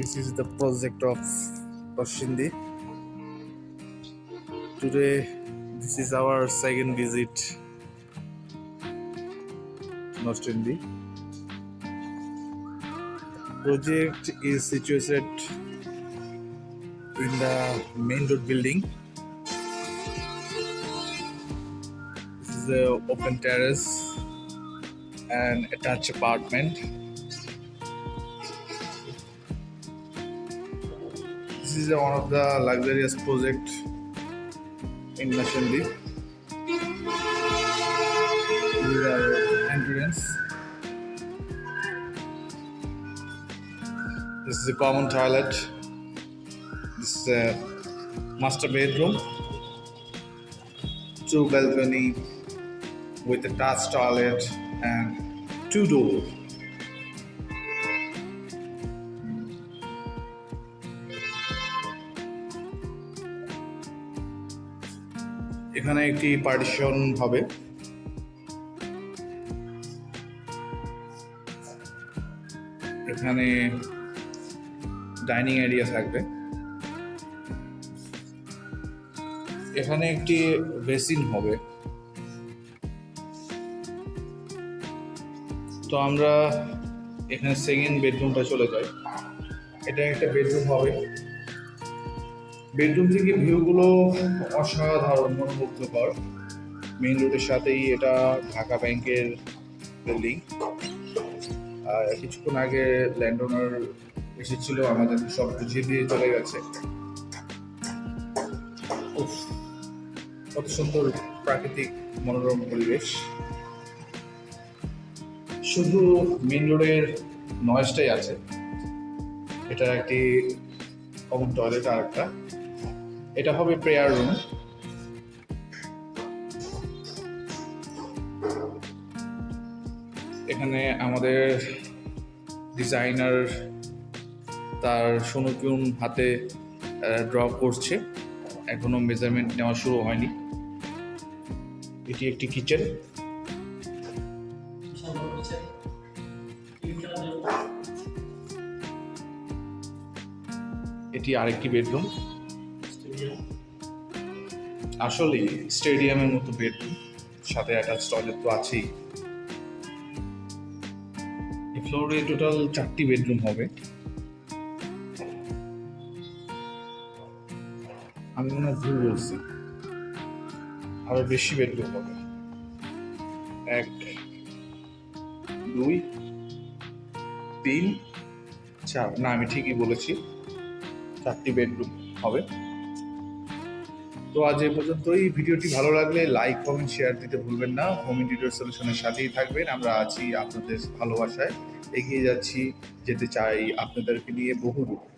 This is the project of Toshindi. Today, this is our second visit Nostindi. Project is situated in the main road building. This is the open terrace and attached apartment. This is one of the luxurious project in Nashandi. This is our entrance. This is a common toilet. This is a master bedroom. Two balcony with a touch toilet and two doors. এখানে একটি partition হবে। এখানে dining area থাকবে। এখানে একটি basin হবে। তো আমরা এখানে সেকেন্ড বেডরুমটা চলে যাই। এটা একটা বেডরুম হবে। বেডরুম থেকে ভিউগুলো অসাধারণ, মনোমুগ্ধকর। মেইন রোডের সাথেই এটা ঢাকা ব্যাংকের বিল্ডিং আর কিছুক্ষণ আগে ল্যান্ড ওনার এসেছিল আমাদের, সব বুঝিয়ে দিয়ে চলে গেছে। কত সুন্দর প্রাকৃতিক মনোরম পরিবেশ। শুধু মেইন রোডের নয়েজটাই আছে। এটা একটি কমন টয়লেট আর একটা। এটা হবে প্রেয়ার রুম এখানে আমাদের ডিজাইনার তার সুনকুন হাতে ড্র করছে। এখনও মেজারমেন্ট নেওয়া শুরু হয়নি। এটি একটি কিচেন এটি আরেকটি বেডরুম আসলে স্টেডিয়ামের মতো বেডরুম সাথে অ্যাটাচ টয়লেট তো আছেই। ফ্লোরে টোটাল চারটি বেডরুম হবে। আমি মনে হয় ভুল বলছি। আরও বেশি বেডরুম হবে। এক, দুই, তিন, চার। না, আমি ঠিকই বলেছি। চারটি বেডরুম হবে। তো আজ এ পর্যন্তই। ভিডিওটি ভালো লাগলে লাইক কমেন্ট শেয়ার দিতে ভুলবেন না। হোম ইন্টিরিয়র সলিউশনের সাথেই থাকবেন। আমরা আছি আপনাদের ভালোবাসায়। এগিয়ে যাচ্ছি যেতে চাই আপনাদেরকে নিয়ে বহু দূর